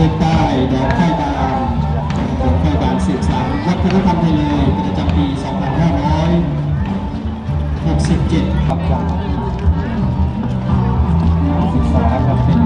พื่อนใต้ดอกไข่บานดอกไข่บานสืบสานวัฒนธรรมไทยเลยประจำปี 2567 ครับครับศึครับเป็น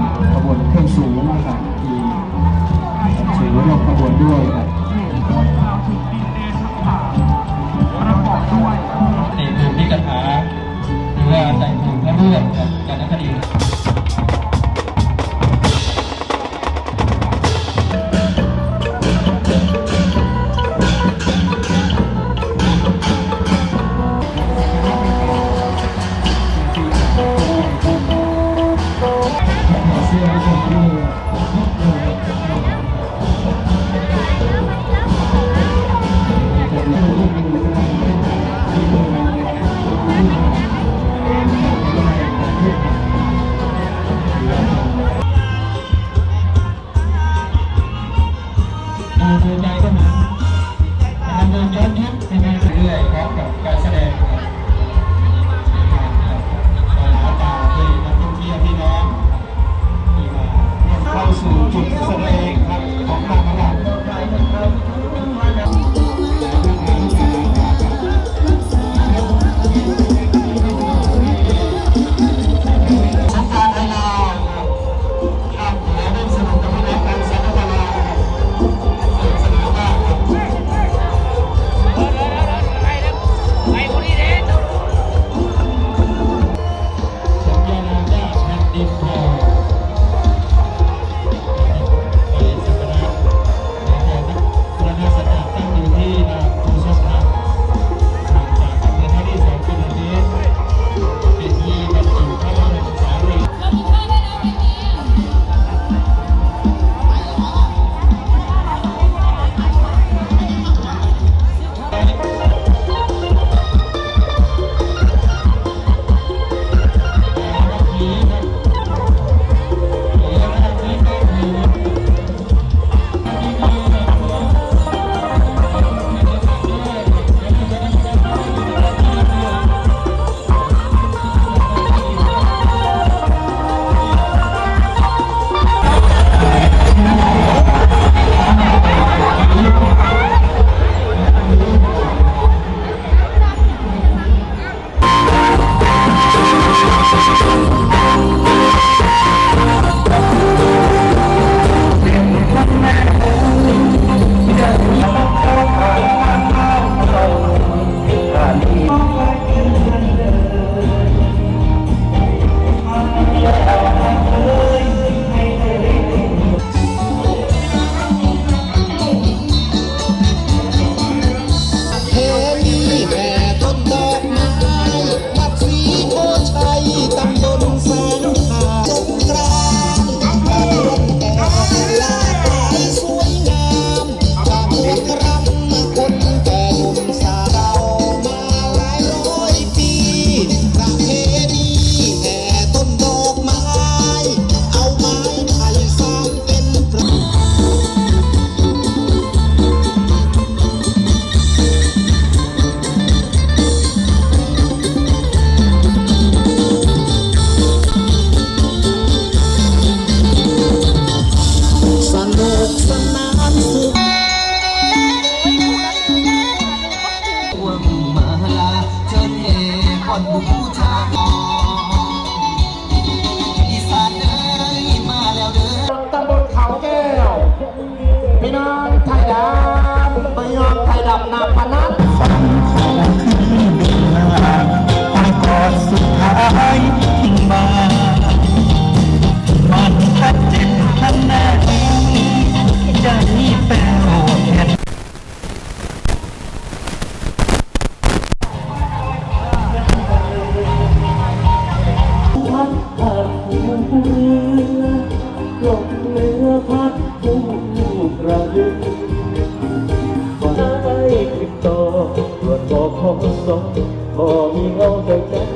ได้จัก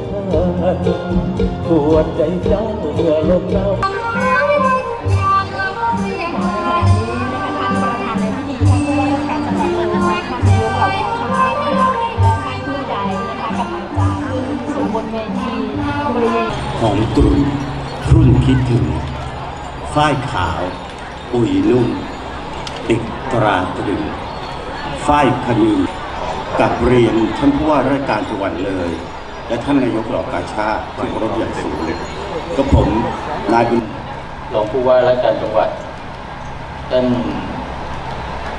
ทันปวดใจเจ้าเมื่อลมหนาวของตรุ่นรุ่นคิดถึงฝ้ายขาว อุยนุ่มเด็กตราตรึงฝ้ายคนึงกับเรียนท่านผู้ว่าราชการจังหวัดเลย และท่านนายกเหล่ากาชาติที่เคารพอย่างสูงก็ผมนายบุญรองผู้ว่าราชการจังหวัดท่าน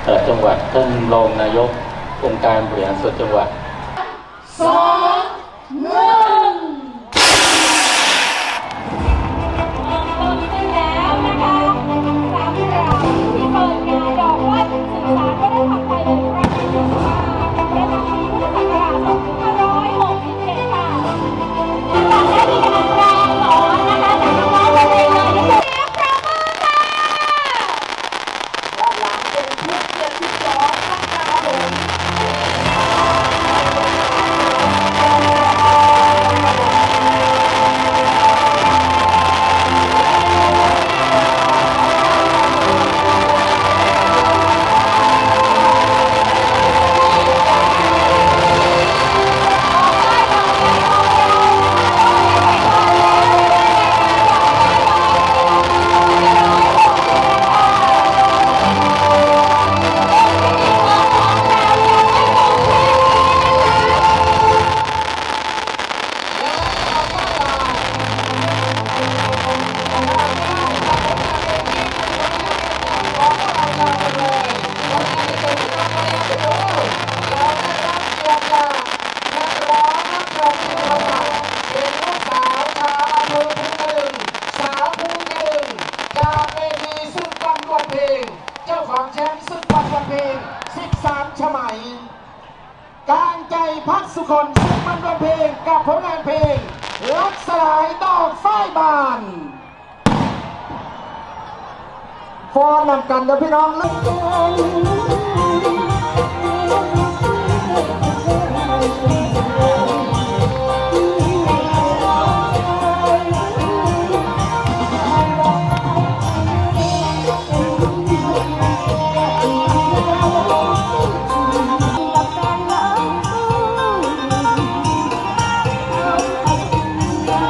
ปลัดจังหวัดท่านรองนายกองค์การบริหารส่วนจังหวัด กวันวันเพลง13ฉมัยการใจพักสุคนศึกวันวันเพลงกับผลงานเพลงรักสลายดอกฝ้ายบานฟอนนำกันเดี๋ยวพี่น้องลึกเ